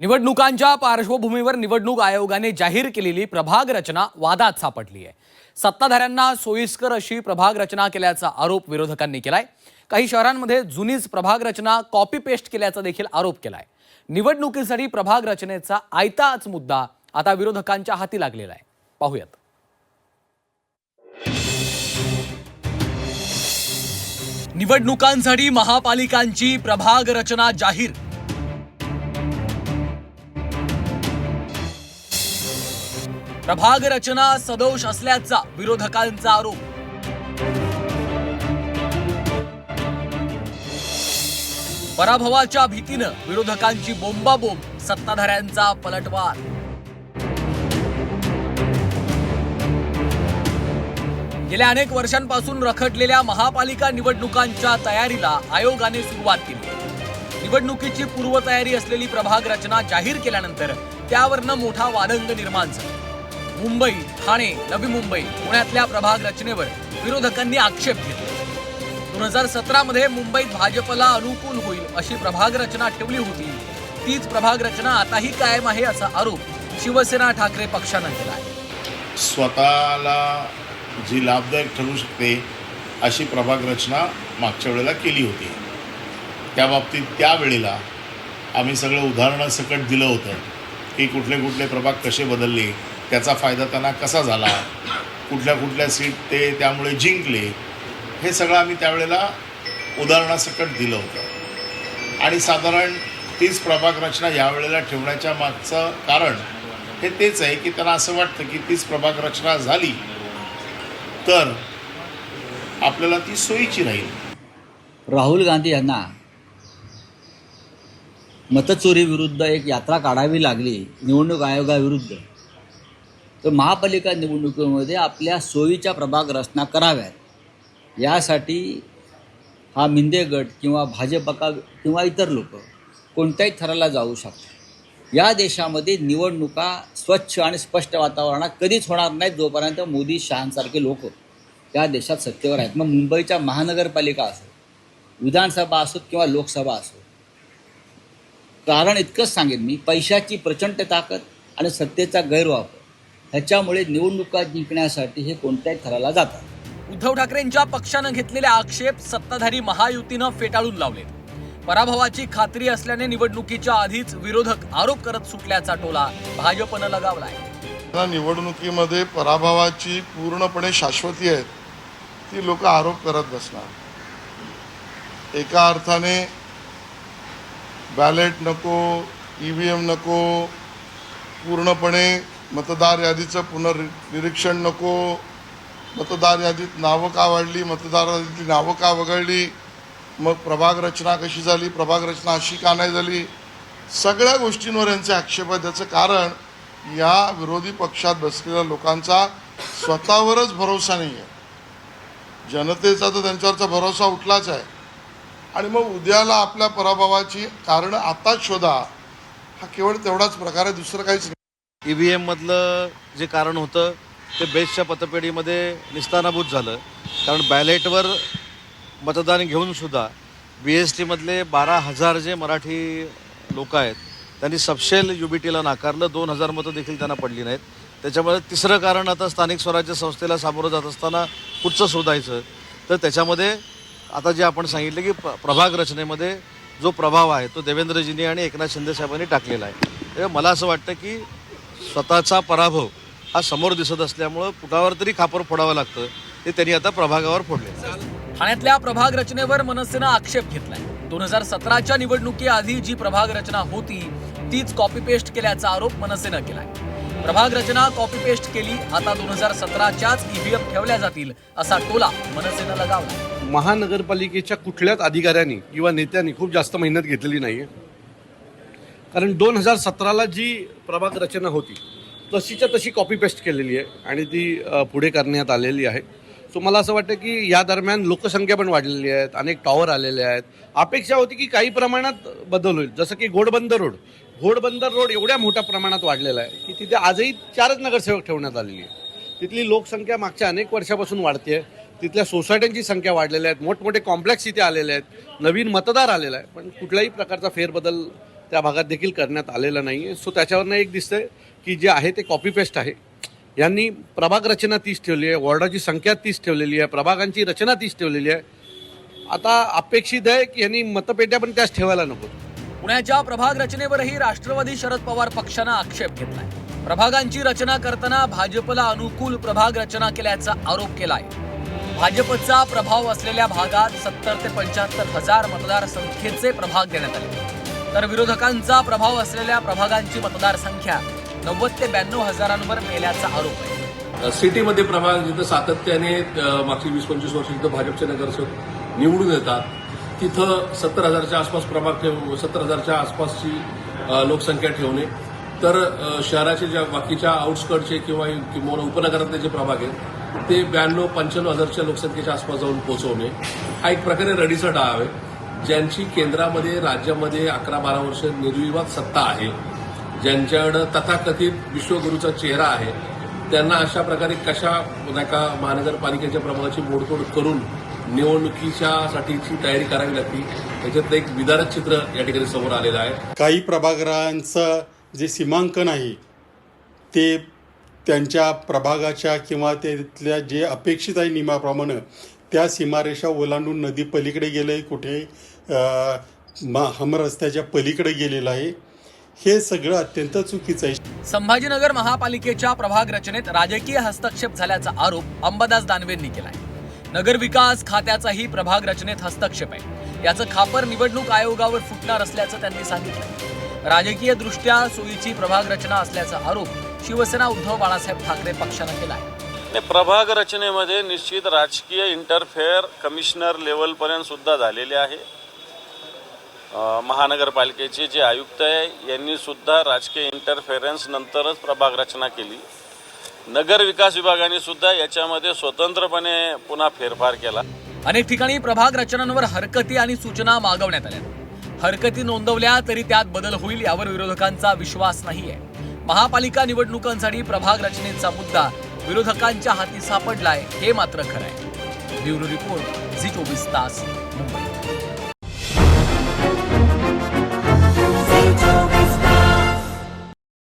निवडणुकांच्या पार्श्वभूमीवर निवडणूक आयोगाने जाहीर केलेली प्रभाग रचना वादात सापडली आहे. सत्ताधाऱ्यांना सोयीस्कर अशी प्रभाग रचना केल्याचा आरोप विरोधकांनी केलाय. काही शहरांमध्ये जुनीच प्रभाग रचना कॉपी पेस्ट केल्याचा देखील आरोप केलाय. निवडणुकीसाठी प्रभाग रचनेचा आयताच मुद्दा आता विरोधकांच्या हाती लागलेला आहे. पाहूयात. निवडणुकांसाठी महापालिकांची प्रभाग रचना जाहीर प्रभाग रचना सदोष असल्याचा विरोधकांचा आरोप. पराभवाच्या भीतीनं विरोधकांची बोंबाबोंब सत्ताधाऱ्यांचा पलटवार. गेल्या अनेक वर्षांपासून रखडलेल्या महापालिका निवडणुकांच्या तयारीला आयोगाने सुरुवात केली. निवडणुकीची पूर्वतयारी असलेली प्रभाग रचना जाहीर केल्यानंतर त्यावरनं मोठा वादंग निर्माण झाला. मुंबई ठाणे नवी मुंबई पुण्यातल्या प्रभाग रचनेवर विरोधकांनी आक्षेप घेतला. दोन हजार सतरामध्ये मुंबईत भाजपला अनुकूल होईल अशी प्रभाग रचना ठेवली होती. तीच प्रभाग रचना आताही कायम आहे असा आरोप शिवसेना ठाकरे पक्षानं केला आहे. स्वतःला जी लाभदायक ठरू शकते अशी प्रभाग रचना मागच्या वेळेला केली होती. त्या बाबतीत त्यावेळेला आम्ही सगळं उदाहरणं सकट दिलं होतं की कुठले कुठले प्रभाग कसे बदलले त्याचा फायदा त्यांना कसा झाला? कुठल्या कुठल्या सीट ते त्यामुळे जिंकले? हे सगळं आम्ही त्यावेळेला उदाहरणासकट दिलं होतं. आणि साधारण तीच प्रभाग रचना यावेळेला ठेवण्याच्या मागचं कारण हे तेच आहे की त्यांना असं वाटतं की तीच प्रभाग रचना झाली तर आपल्याला ती सोयीची राहील. राहुल गांधी यांना मतचोरीविरुद्ध एक यात्रा काढावी लागली निवडणूक आयोगाविरुद्ध. तर महापालिका निवडणुकीमध्ये आपल्या सोयीच्या प्रभाग रचना कराव्यात. यासाठी हा मिंदे गट किंवा भाजपका किंवा इतर लोक कोणत्याही थराला जाऊ शकतात. या देशामध्ये निवडणुका स्वच्छ आणि स्पष्ट वातावरणात कधीच होणार नाहीत जोपर्यंत मोदी शहांसारखे लोक या देशात सत्तेवर आहेत. मग मुंबईच्या महानगरपालिका असो विधानसभा असोत किंवा लोकसभा असो. कारण इतकंच सांगेन मी पैशाची प्रचंड ताकद आणि सत्तेचा गैरवापर. ह्याच्यामुळे निवडणुका जिंकण्यासाठी हे कोणत्याही थराला जातात. उद्धव ठाकरेंच्या पक्षानं घेतलेले आक्षेप सत्ताधारी महायुतीनं फेटाळून लावले पराभवाची खात्री असल्याने निवडणुकीच्या आधीच विरोधक आरोप करत सुटल्याचा टोला भाजपनं लगावलाय. या निवडणुकीमध्ये पराभवाची पूर्णपणे शाश्वती आहे ती लोक आरोप करत बसणार. एका अर्थाने बॅलेट नको ई व्ही एम नको पूर्णपणे मतदार यादीचं पुनर्निरीक्षण नको. मतदार यादीत नावं का वाढली? मतदार यादीतली नावं का वगळली? मग प्रभाग रचना कशी झाली? प्रभाग रचना अशी का नाही झाली? सगळ्या गोष्टींवर यांचे आक्षेप आहेत. त्याचं कारण या विरोधी पक्षात बसलेल्या लोकांचा स्वतःवरच भरोसा नाही आहे जनतेचा तर त्यांच्यावरचा भरोसा उठलाच आहे. आणि मग उद्याला आपल्या पराभवाची कारणं आताच शोधा. हा केवळ तेवढाच प्रकार आहे दुसरं काहीच नाही. ई व्ही एममधलं जे कारण होतं ते बेस्टच्या पतपेढीमध्ये निस्तानाभूत झालं. कारण बॅलेटवर मतदान घेऊन सुद्धा बी एस टीमधले बारा हजार जे मराठी लोक आहेत त्यांनी सबशेल यू बी टीला नाकारलं. दोन हजार मतं देखील त्यांना पडली नाहीत. त्याच्यामुळे तिसरं कारण आता स्थानिक स्वराज्य संस्थेला सामोरं जात असताना कुठचं शोधायचं. तर त्याच्यामध्ये आता जे आपण सांगितलं की प्र- प्रभाग रचनेमध्ये जो प्रभाव आहे तो देवेंद्रजींनी आणि एकनाथ शिंदे साहेबांनी टाकलेला आहे. मला असं वाटतं की स्वतःचा पराभव हा समोर दिसत असल्यामुळं कुठावर तरी खापर फोडावं लागतं. ते त्यांनी आता प्रभागावर फोडले. ठाण्यातल्या प्रभाग रचनेवर मनसेनं आक्षेप घेतलाय. दोन हजार सतराच्या निवडणुकीआधी जी प्रभाग रचना होती तीच कॉपी पेस्ट केल्याचा आरोप मनसेनं केलाय. प्रभाग रचना कॉपी पेस्ट केली आता दोन हजार सतराच्याच ईव्हीएम ठेवल्या जातील असा टोला मनसेनं लगावला महानगरपालिकेच्या कुठल्याच अधिकाऱ्यांनी किंवा नेत्यांनी खूप जास्त मेहनत घेतलेली नाही आहे कारण दोन हजार सतराला जी प्रभाग रचना होती तशीच्या तशी कॉपी पेस्ट केलेली आहे आणि ती पुढे करण्यात आलेली आहे. सो मला असं वाटतं की या दरम्यान लोकसंख्या पण वाढलेली आहेत अनेक टॉवर आलेले आहेत. अपेक्षा होती की काही प्रमाणात बदल होईल. जसं की घोडबंदर रोड. घोडबंदर रोड एवढ्या मोठ्या प्रमाणात वाढलेला आहे की तिथे आजही चारच नगरसेवक ठेवण्यात आलेली आहे तिथली लोकसंख्या मागच्या अनेक वर्षापासून वाढते तिथल्या सोसायट्यांची संख्या वाढलेल्या आहेत. मोठमोठे कॉम्प्लेक्स इथे आलेले आहेत. नवीन मतदार आलेला आहे. पण कुठल्याही प्रकारचा फेरबदल त्या भागात देखील करण्यात आलेला नाही आहे सो त्याच्यावरनं एक दिसतंय की जे आहे ते कॉपी पेस्ट आहे. यांनी प्रभाग रचना तीच ठेवली आहे वॉर्डाची संख्या तीच ठेवलेली आहे प्रभागांची रचना तीच ठेवलेली आहे. आता अपेक्षित आहे की यांनी मतपेट्या पण त्याच ठेवायला नको. पुण्याच्या प्रभाग रचनेवरही राष्ट्रवादी शरद पवार पक्षानं आक्षेप घेतलाय. प्रभागांची रचना करताना भाजपला अनुकूल प्रभाग रचना केल्याचा आरोप केलाय. भाजपचा प्रभाव असलेल्या भागात सत्तर ते पंच्याहत्तर हजार मतदारसंख्येचे प्रभाग देण्यात आले. तर विरोधकांचा प्रभाव असलेल्या प्रभागांची मतदारसंख्या नव्वद ते ब्याण्णव हजारांवर मेल्याचा आरोप आहे. सिटीमध्ये प्रभाग जिथं सातत्याने मागची वीस पंचवीस वर्ष जिथं भाजपचे नगरसेवक निवडून येतात तिथं सत्तर हजारच्या आसपास प्रभाग ठेव सत्तर हजारच्या आसपासची लोकसंख्या ठेवणे. तर शहराचे ज्या बाकीच्या आउटस्कटचे किंवा किंवा उपनगरातले जे प्रभाग आहेत ते ब्याण्णव पंच्याण्णव हजारच्या लोकसंख्येच्या आसपास जाऊन पोहोचवणे. हा एक प्रकारे रडीचा डाव आहे. ज्यांची केंद्रामध्ये राज्यामध्ये अकरा बारा वर्ष निर्विवाद सत्ता आहे ज्यांच्याकडं तथाकथित विश्वगुरूचा चेहरा आहे त्यांना अशा प्रकारे कशा नाही का महानगरपालिकेच्या प्रमाणाची मोडतोड करून निवडणुकीच्यासाठीची तयारी करावी लागते त्याच्यातलं एक विदारक चित्र या ठिकाणी समोर आलेलं आहे. काही प्रभागरांचं जे सीमांकन आहे ते त्यांच्या प्रभागाच्या किंवा ते तिथल्या जे अपेक्षित आहे नियमाप्रमाणे त्या सीमारेषा ओलांडून नदी पलीकडे गेलं आहे कुठे मा हमरस्त्याच्या पलीकडे गेलेलं आहे. हे सगळं अत्यंत चुकीचं आहे. संभाजीनगर महापालिकेच्या प्रभाग रचनेत राजकीय हस्तक्षेप झाल्याचा आरोप अंबादास दानवेंनी केलाय. नगर विकास खात्याचाही प्रभाग रचनेत हस्तक्षेप आहे. याचं खापर निवडणूक आयोगावर फुटणार असल्याचं त्यांनी सांगितलं राजकीय दृष्ट्या सोयीची प्रभाग रचना असल्याचा आरोप शिवसेना उद्धव बाळासाहेब ठाकरे पक्षानं आहे नाही प्रभाग रचनेमध्ये निश्चित राजकीय इंटरफेअर कमिशनर लेवलपर्यंत सुद्धा झालेले आहे. महानगरपालिकेचे जे आयुक्त आहे यांनी सुद्धा राजकीय इंटरफेरन्स नंतरच प्रभाग रचना केली. नगर विकास विभागाने सुद्धा याच्यामध्ये स्वतंत्रपणे पुन्हा फेरफार केला. अनेक ठिकाणी प्रभाग रचनांवर हरकती आणि सूचना मागवण्यात आल्या. हरकती नोंदवल्या तरी त्यात बदल होईल यावर विरोधकांचा विश्वास नाहीये. महापालिका निवडणुकांसाठी प्रभाग रचनेचा मुद्दा विरोधकांच्या हाती सापडलाय हे मात्र खरं आहे ब्युरो रिपोर्ट झी चोवीस तास मुंबई.